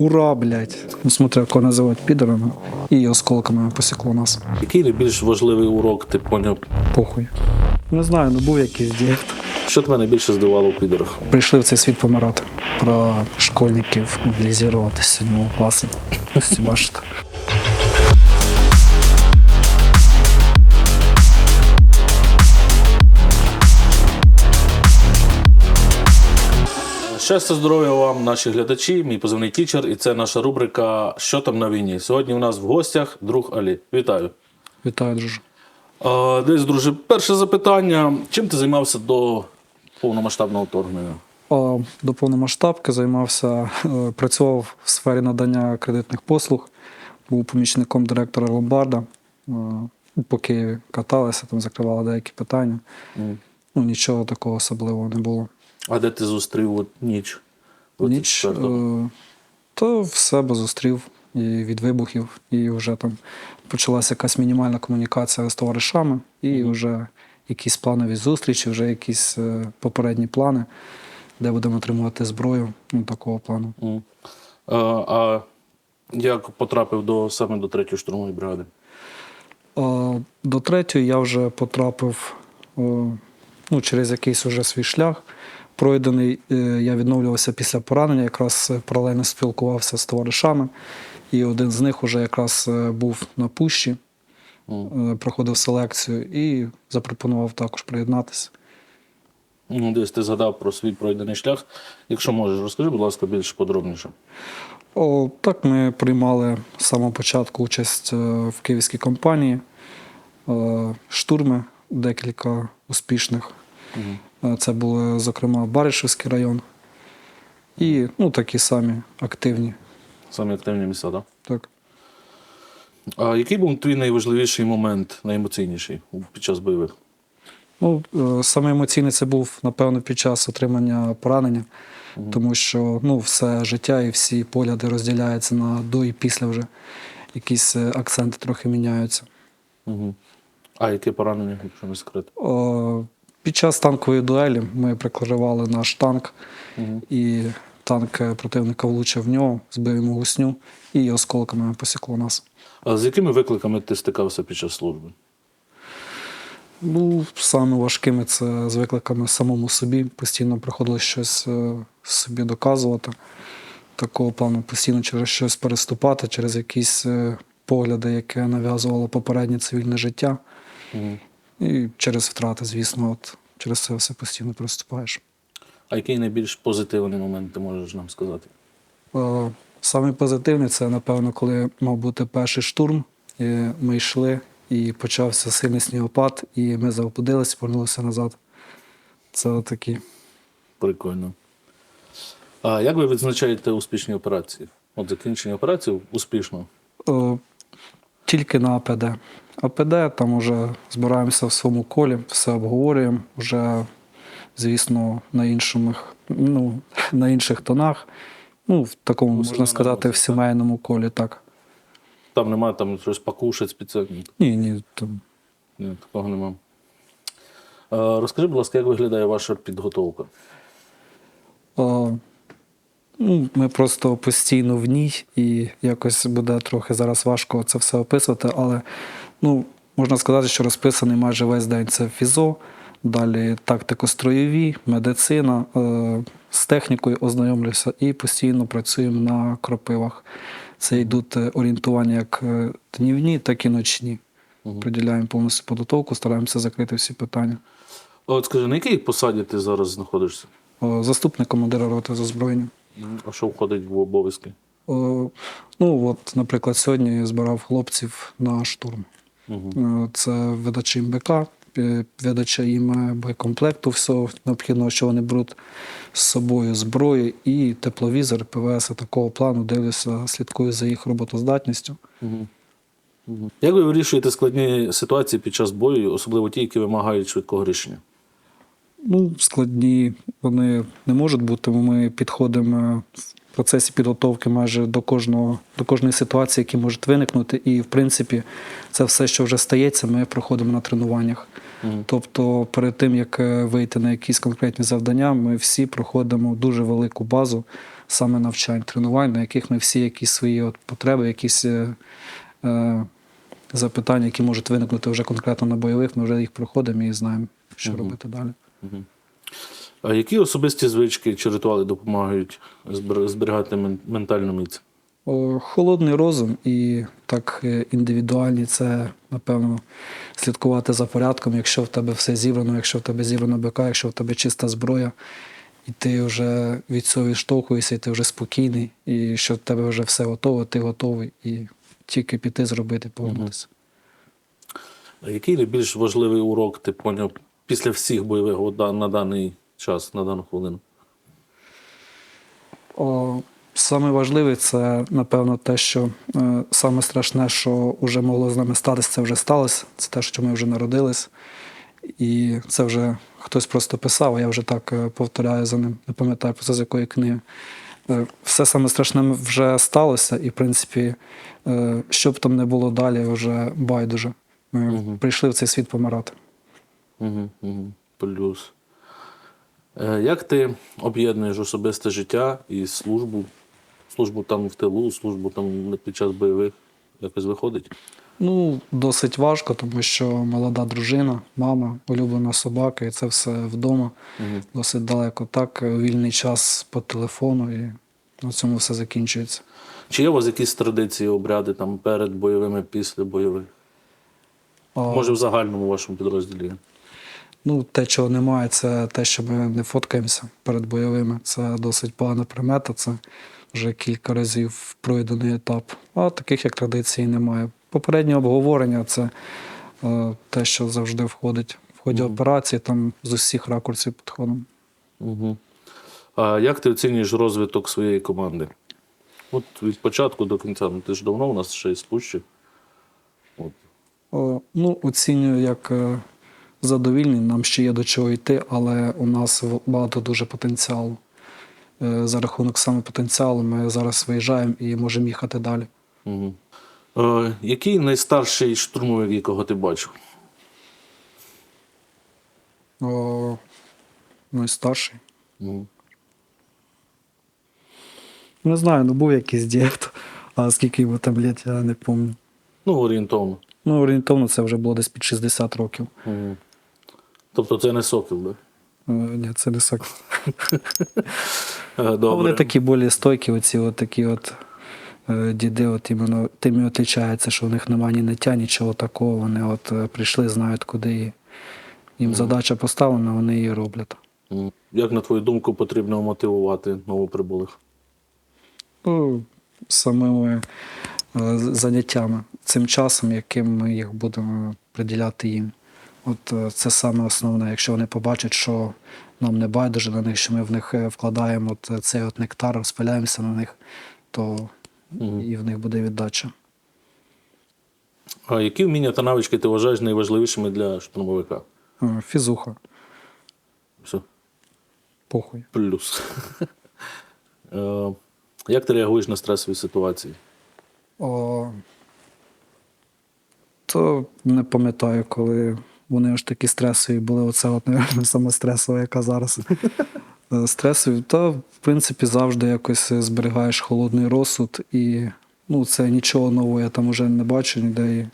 ура, блядь. Ну, смотри, кого називають підерами. І осколками посікло нас. Який найбільш важливий урок ти поняв? Похуй. Не знаю, ну був якийсь дієт. Що тебе найбільше здивувало у підорах? Прийшли в цей світ помирати. Про школьників мобілізувати сьомого 7 класу. Ось бачите. Щастя, здоров'я вам, наші глядачі, мій позивний тічер, і це наша рубрика Що там на війні. Сьогодні у нас в гостях друг Алі. Вітаю. Вітаю, друже. А, десь, друже, перше запитання. Чим ти займався до повномасштабного вторгнення? А, До повномасштабки займався, е, працював в сфері надання кредитних послуг, був помічником директора ломбарда. Е, По Києві каталися, там закривали деякі питання. М. Ну, нічого такого особливого не було. А де ти зустрів от ніч? Ніч 24-го? е, то в себе зустрів і від вибухів, і вже там почалася якась мінімальна комунікація з товаришами, і вже якісь планові зустрічі, вже якісь е, попередні плани, де будемо отримувати зброю, ну такого плану. М. А, а як потрапив до саме до третьої штурмової бригади? А до третьої я вже потрапив о, ну, через якийсь уже свій шлях. Пройдений, е, я відновлювався після поранення, якраз е, паралельно спілкувався з товаришами. І один з них уже якраз е, був на пущі, проходив селекцію і запропонував також приєднатися. Ну, десь ти згадав про свій пройдений шлях. Якщо можеш, розкажи, будь ласка, більш подробніше. О, так ми приймали з самого початку участь в київській компанії, штурми, декілька успішних. Мгм. Е, Це були, зокрема, Баришевський район. І ну, такі самі активні. Самі активні місця, так? Так. А який був твій найважливіший момент, найемоційніший під час бойових? Ну, е, саме емоційний це був, напевно, під час отримання поранення, тому що ну, все життя і всі погляди розділяються на до і після вже. Якісь е, акценти трохи міняються. Угу. А яке поранення, якщо не секрет? О, під час танкової дуелі ми прикривали наш танк, Угу. і танк е, противника влучив в нього, збив йому гусню і осколками посікло нас. А з якими викликами ти стикався під час служби? Ну, саме важкими це з викликами самому собі. Постійно приходилось щось е, собі доказувати. Такого плану постійно через щось переступати, через якісь е, погляди, яке нав'язувало попереднє цивільне життя. Угу. І через втрати, звісно, от через це все постійно переступаєш. А який найбільш позитивний момент ти можеш нам сказати? Е, Саме позитивне це, напевно, коли мав бути перший штурм. І ми йшли, і почався сильний снігопад, і ми заблудилися, повернулися назад. Це такі. Прикольно. А як ви відзначаєте успішні операції? От закінчення операції успішно. Е, Тільки на АПД. АПД там вже збираємося в своєму колі, все обговорюємо. Вже, звісно, на інших, ну, на інших тонах. Ну, в такому, можна сімейному сказати, в сімейному колі, так. Там немає там щось покушать спеціально. Ні, ні, там. Ні, такого нема. А, розкажи, будь ласка, як виглядає ваша підготовка? О, ну, ми просто постійно в ній, і якось буде трохи зараз важко це все описувати, але ну, можна сказати, що розписаний майже весь день це фізо, далі тактико-строєві, медицина, е, з технікою ознайомлюся і постійно працюємо на кропивах. Це йдуть е, орієнтування як е, днівні, так і ночні. Приділяємо повністю підготовку, стараємося закрити всі питання. От скажи, на якій посаді ти зараз знаходишся? Заступник командира роти з озброєння. А що входить в обов'язки? Ну, от, наприклад, сьогодні я збирав хлопців на штурм. Угу. Це видача їм БК, видача їм е, боєкомплекту, всього необхідного, що вони беруть з собою зброю і тепловізор, ПВС такого плану, дивлюся, слідкую за їх роботоздатністю. Угу. Угу. Як ви вирішуєте складні ситуації під час бою, особливо ті, які вимагають швидкого рішення? Ну, складні вони не можуть бути, бо ми підходимо в процесі підготовки майже до кожного, до кожної ситуації, які можуть виникнути. І, в принципі, це все, що вже стається, ми проходимо на тренуваннях. Мгм. Тобто, перед тим як е, вийти на якісь конкретні завдання, ми всі проходимо дуже велику базу саме навчань, тренувань, на яких ми всі якісь свої от потреби, якісь е, е, запитання, які можуть виникнути вже конкретно на бойових, ми вже їх проходимо і знаємо, що робити далі. А які особисті звички чи ритуали допомагають зберігати ментальну міць? Холодний розум і так е, індивідуальні це, напевно, слідкувати за порядком, якщо в тебе все зібрано, якщо в тебе зібрано БК, якщо в тебе чиста зброя, і ти вже від цього відштовхуєшся, і ти вже спокійний, і що в тебе вже все готово, ти готовий, і тільки піти зробити, повернутися. А який найбільш важливий урок ти поняв після всіх бойових на даний час, на дану хвилину? О, саме важливе це, напевно, те, що е, саме страшне, що вже могло з нами статися, це вже сталося. Це те, що ми вже народились. І це вже хтось просто писав, а я вже так е, повторяю за ним, не пам'ятаю просто з якої книги. Е, Все саме страшне вже сталося, і, в принципі, е, що б там не було далі, вже байдуже. Ми прийшли в цей світ помирати. Угу, угу. Плюс. Е, як ти об'єднуєш особисте життя і службу? Службу там в тилу, службу там під час бойових якось виходить? Ну, досить важко, тому що молода дружина, мама, улюблена собака, і це все вдома. Угу. Досить далеко. Так, е, вільний час по телефону, і на цьому все закінчується. Чи є у вас якісь традиції, обряди там перед бойовими, після бойових? А, Може, в загальному вашому підрозділі? Ну, те, чого немає, це те, що ми не фоткаємося перед бойовими. Це досить погана примета. Це вже кілька разів пройдений етап. А таких як традицій немає. Попереднє обговорення це е, те, що завжди входить в ході операції, там з усіх ракурсів підходимо. Угу. А як ти оцінюєш розвиток своєї команди? От від початку до кінця. Ну, ти ж давно у нас ще й спущив. От. О, Ну, оцінюю як е, задовільний, нам ще є до чого йти, але у нас багато дуже потенціалу. Е, За рахунок саме потенціалу ми зараз виїжджаємо і можемо їхати далі. Угу. Е, який найстарший штурмовик, якого ти бачив? О, найстарший. Угу. Не знаю, ну був якийсь дід, а скільки йому там літ, я не пам'ятаю. Ну, орієнтовно. Ну, орієнтовно це вже було десь під 60 років. Угу. Тобто це не сокіл, да? Е, Ні, це не сок. Е, Добре. Вони такі більш стойкі, оці от такі от е, діди, от іменно тим і отличаються, що у них немає ні ниття, нічого такого. Вони от прийшли, знають, куди і їм задача поставлена, вони її роблять. Як, на твою думку, потрібно мотивувати новоприбулих? Ну, самими заняттями, цим часом, яким ми їх будемо приділяти їм. От е, це саме основне. Якщо вони побачать, що нам не байдуже на них, що ми в них е, вкладаємо от е, цей от нектар, розпиляємося на них, то і в них буде віддача. А які вміння та навички ти вважаєш найважливішими для штурмовика? Фізуха, Все. похуй. Плюс. Як ти реагуєш на стресові ситуації? О, то не пам'ятаю, коли вони аж такі стресові були. Оце, от, мабуть, саме стресова, яка зараз. Е, Стресові, то, в принципі, завжди якось зберігаєш холодний розсуд, і ну, це нічого нового я там уже не бачу ніде. І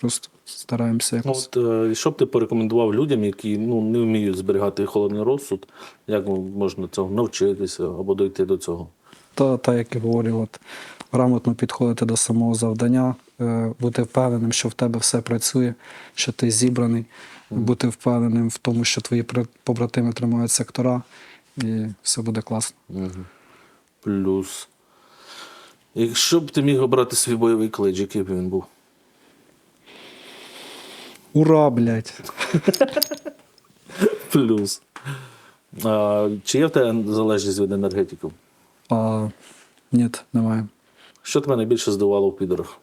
просто стараємося Ну, от, е, що б ти порекомендував людям, які ну, не вміють зберігати холодний розсуд, як можна цього навчитися або дойти до цього? Та, та, як я говорив, от, грамотно підходити до самого завдання, е, бути впевненим, що в тебе все працює, що ти зібраний, бути впевненим в тому, що твої побратими тримають сектора, і все буде класно. Плюс. Якщо б ти міг обрати свій бойовий клич, який б він був? Ура, блядь! Плюс. А, чи є в тебе залежність від енергетиків? А, ні, немає. Що тебе найбільше здивувало в підорах?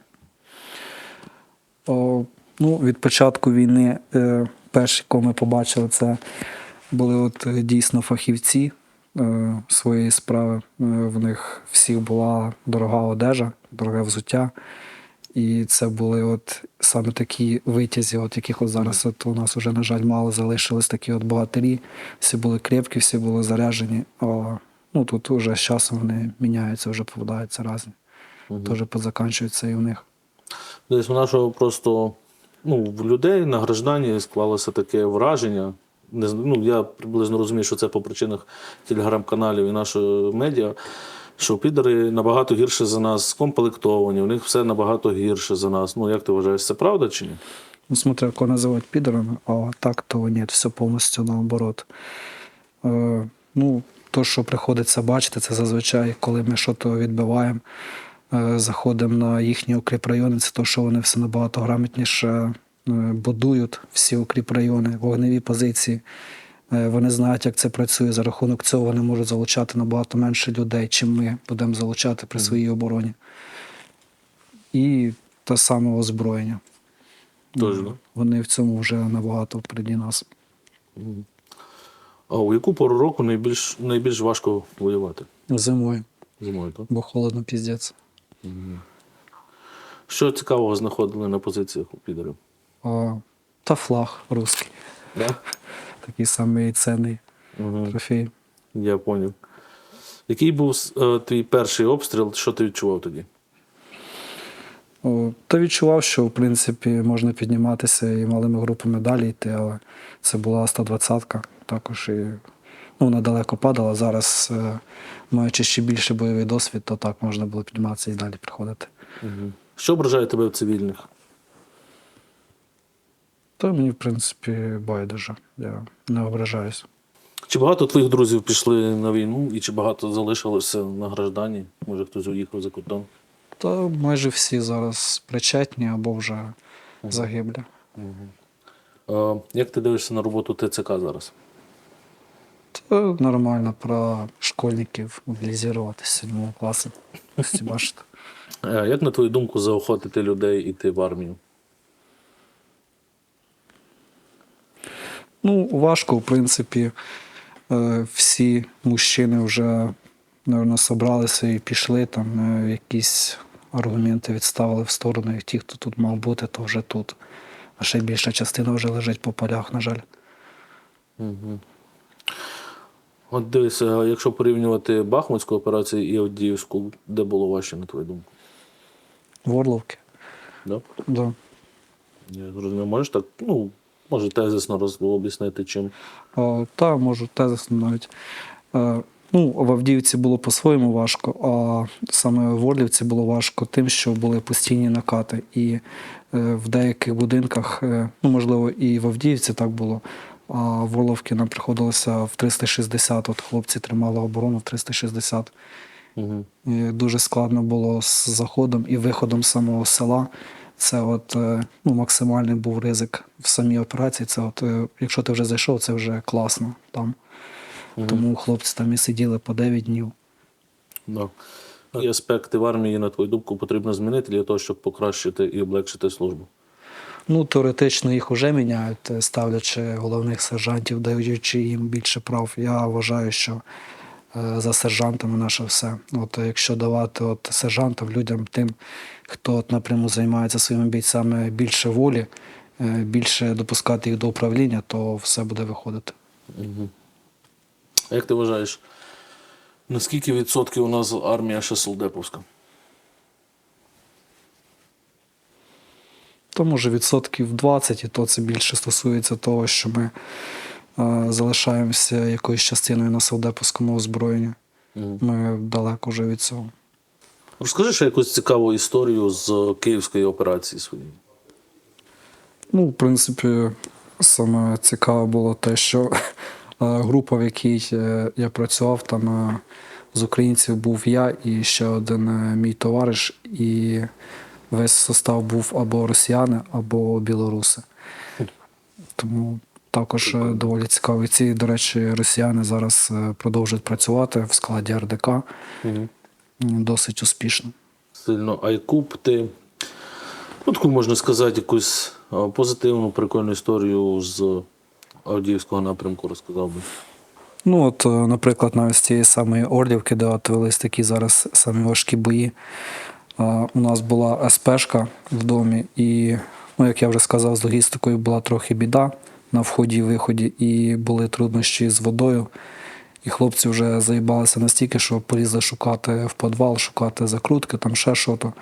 Ну, від початку війни е, перші, кого ми побачили, це були от е, дійсно фахівці е, своєї справи. Е, в них всіх була дорога одежа, дороге взуття. І це були от саме такі витязі, от яких от зараз от у нас вже, на жаль, мало залишились такі от богатирі. Всі були крепкі, всі були заряжені. О, Ну тут вже з часом вони міняються, вже попадаються різні. Теж позаканчуються і у них. Десь у нашого просто ну, в людей на граждані склалося таке враження. Не, ну, я приблизно розумію, що це по причинах телеграм-каналів і нашого медіа, що підари набагато гірше за нас скомплектовані, у них все набагато гірше за нас. Ну, як ти вважаєш, це правда чи ні? Ну, смотря кого називають підерами, а так то ні, все повністю наоборот. Е, ну, то, що приходиться бачити, це зазвичай, коли ми щось відбиваємо, заходимо на їхні укріпрайони, це то, що вони все набагато грамотніше е, будують всі укріпрайони, вогневі позиції. Е, Вони знають, як це працює. За рахунок цього вони можуть залучати набагато менше людей, чим ми будемо залучати при своїй обороні. І те саме озброєння. Точно. Вони в цьому вже набагато впереді нас. А у яку пору року найбільш, найбільш важко воювати? Зимою, Зимою, так? бо холодно піздець. Що цікавого знаходили на позиціях у підарів? Та флаг русський. Да? Такий самий цінний Угу. трофей. Я поняв. Який був е, твій перший обстріл, що ти відчував тоді? О, Та відчував, що в принципі можна підніматися і малими групами далі йти, але це була 120-ка також. І, ну, вона далеко падала. Зараз, е, маючи ще більше бойовий досвід, то так можна було підніматися і далі приходити. Угу. Що ображає тебе в цивільних? То мені, в принципі, байдуже. Я не ображаюсь. Чи багато твоїх друзів пішли на війну і чи багато залишилося на граждані? Може хтось уїхав за кордон? Та майже всі зараз причетні або вже загиблі. Е, як ти дивишся на роботу ТЦК зараз? Та нормально про школьників мобілізуватися з 7 класу. Е, як на твою думку заохотити людей іти в армію? Ну, важко, в принципі, е, всі мужчини вже, напевно, собралися і пішли, там е, якісь аргументи відставили в сторону, і ті, хто тут мав бути, то вже тут. А ще більша частина вже лежить по полях, на жаль. От дивися, якщо порівнювати Бахмутську операцію і Авдіївську, де було важче, на твою думку? Ворловки. Да? Да. Я зрозумів, можеш так, ну, може тезисно роз- об'яснити, чим. Е, Та можу тезисно навіть. Е, Ну, в Авдіївці було по-своєму важко, а саме в Орлівці було важко тим, що були постійні накати. І е, в деяких будинках, е, ну можливо, і в Авдіївці так було. А в нам приходилося в 360. От хлопці тримали оборону в 360. Угу. І дуже складно було з заходом і виходом самого села. Це от е, ну, максимальний був ризик в самій операції. Це от, е, якщо ти вже зайшов, це вже класно там. Тому хлопці там і сиділи по 9 днів. Да. Які аспекти в армії, на твою думку, потрібно змінити для того, щоб покращити і облегшити службу? Ну, теоретично їх вже міняють, е, ставлячи головних сержантів, даючи їм більше прав. Я вважаю, що е, за сержантами наше все. От е, якщо давати от сержантам, людям, тим, хто от напряму займається своїми бійцями більше волі, більше допускати їх до управління, то все буде виходити. А як ти вважаєш, наскільки відсотків у нас армія ще солдеповська? То може відсотків 20, і то це більше стосується того, що ми е, залишаємося якоюсь частиною на солдепівському озброєнні. Ми далеко вже від цього. Розкажи ще якусь цікаву історію з київської операції своєї. Ну, в принципі, саме цікаве було те, що е, група, в якій е, я працював, там е, з українців був я і ще один мій товариш, і весь состав був або росіяни, або білоруси. Тому також е, доволі цікаво. Ці, до речі, росіяни зараз е, продовжують працювати в складі РДК досить успішно. Сильно. А яку б ти, ну таку можна сказати, якусь позитивну, прикольну історію з Авдіївського напрямку розказав би. Ну, от, е, наприклад, навіть з цієї самої Орлівки, де от велись такі зараз самі важкі бої. У нас була СПшка в домі, і, ну, як я вже сказав, з логістикою була трохи біда на вході і виході, і були труднощі з водою. І хлопці вже заїбалися настільки, що полізли шукати в підвал, шукати закрутки, там ще що-то.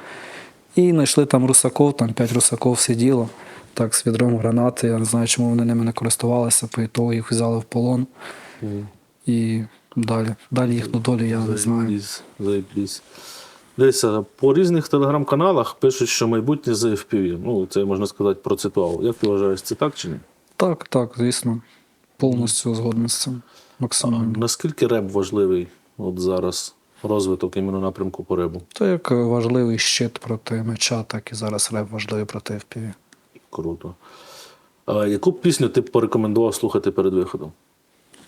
І знайшли там русаков, там п'ять русаков сиділо, так, з відром гранати. Я не знаю, чому вони ними не користувалися, по ітогу їх взяли в полон. І далі. Далі їхню долю я не знаю. Заєбісь. По різних телеграм-каналах пишуть, що майбутнє за FPV. Ну, це можна сказати процитував. Як ти вважаєш, це так чи ні? Так, так, звісно. Повністю згоден з цим. Максимально. Наскільки реп важливий от зараз розвиток іменно напрямку по ребу? То як важливий щит проти меча, так і зараз реп важливий проти FPV. Круто. А яку пісню ти б порекомендував слухати перед виходом?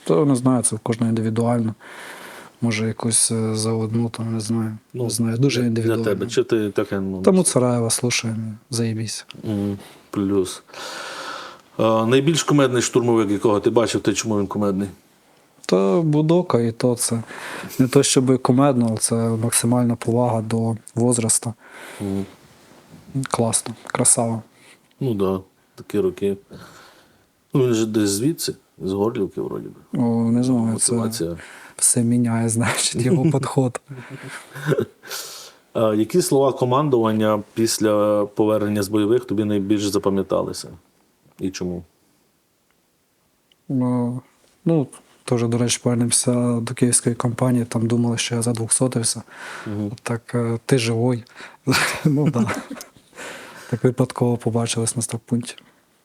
То не знаю, це в кожного індивідуально. Може, якусь е, за одну, там не знаю. не знаю, дуже індивідуально. для тебе. Чи ти таке ну, Тому Цараєва слушаємо, заєбісь. Плюс. А, найбільш кумедний штурмовик, якого ти бачив, ти чому він кумедний? То Будока, і то це не то, щоб комедно, але це максимальна повага до возрасту. М, Класно, красава. Ну так, да, такі роки. Ну, він же десь звідси, з Горлівки, вроді би. О, не знаю, це Мотивація. Все міняє, значить, його підход. Які слова командування після повернення з бойових тобі найбільш запам'яталися? І чому? Ну, ну, теж, до речі, повернемося до київської компанії, там думали, що я задвухсотився. Так, е, ти живой. ну, да. Так випадково побачились на стоппункті.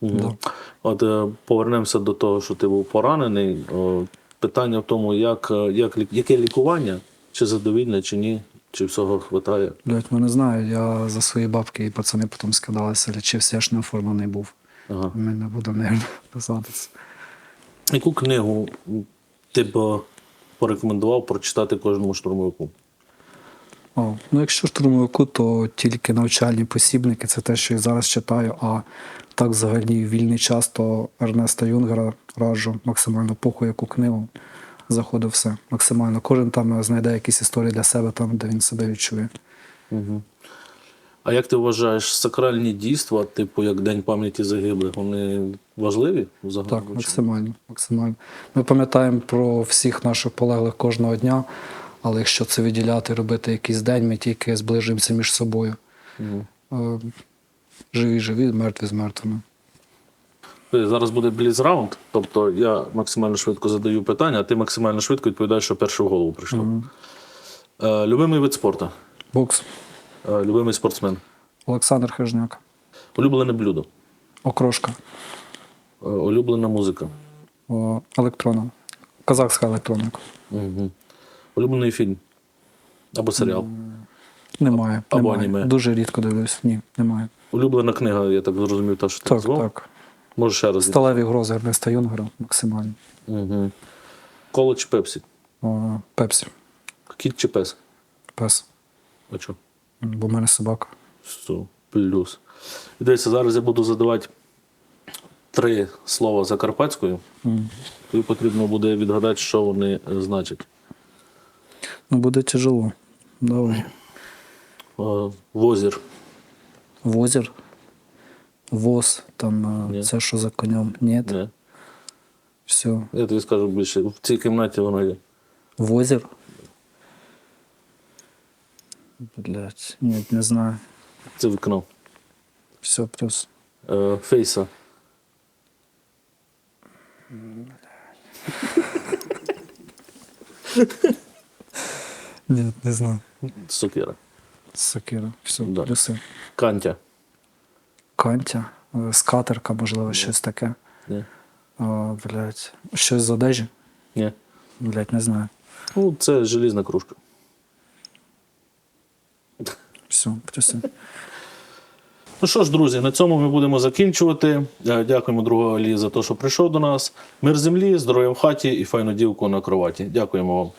Да. От е, повернемося до того, що ти був поранений. Питання в тому, як, е, як, яке лікування, чи задовільне, чи ні, чи всього хватає. Блять, мене не знаю, я за свої бабки і пацани потім скидалися, лічився, я ж не оформлений був. Ага. Ми мене буде не писатися. Яку книгу ти б е, порекомендував прочитати кожному штурмовику? О, ну якщо штурмовику, то тільки навчальні посібники, це те, що я зараз читаю. А так взагалі вільний час, то Ернеста Юнгера раджу максимально похуй, яку книгу. Заходив все максимально. Кожен там знайде якісь історії для себе, там, де він себе відчує. А як ти вважаєш, сакральні дійства, типу як День пам'яті загиблих, вони важливі взагалі? Так, максимально. максимально. Ми пам'ятаємо про всіх наших полеглих кожного дня, але якщо це виділяти, робити якийсь день, ми тільки зближуємося між собою. Е, Живі, живі, мертві з мертвими. Е, Зараз буде бліз раунд, тобто я максимально швидко задаю питання, а ти максимально швидко відповідаєш, що перше в голову прийшло. Е, любимий вид спорту, Бокс. е, любимий спортсмен, Олександр Хижняк. улюблене блюдо, Окрошка. е, улюблена музика, О, електрона. Казахська електроніка. угу. Улюблений фільм або серіал, Немає. Або немає. аніме. Дуже рідко дивлюсь. Ні, немає. улюблена книга, я так зрозумів, та що ти Так, назвав. так. Можеш ще раз. Сталеві грози Ернеста Юнгера максимально. Угу. Коло чи пепсі? О, Пепсі. Кіт чи пес? Пес. А що? Бо в мене собака. Сто плюс. І Дивіться, зараз я буду задавати три слова закарпатською. Тобі потрібно буде відгадати, що вони е, значать. Ну, буде тяжело. Давай. Е, Возір. Возір. Воз, там е, Ні. це що за конем. Ні. Ні. Все. Я тобі скажу більше. В цій кімнаті воно є. Возір. Блять, ні, не знаю. Це вікно. Все, плюс. Е, Фейса. Ні, не знаю. Сокира. Сокира. Все, Да. плюси. Кантя. Кантя, е, скатерка, можливо, щось таке. Ні. О, блять. Щось з одежі? Ні. Блять, не знаю. Ну, це желізна кружка. Все, плюси. Ну що ж, друзі, на цьому ми будемо закінчувати. Е, Дякуємо другу Алі за те, що прийшов до нас. Мир землі, здоров'я в хаті і файну дівку на кроваті. Дякуємо вам.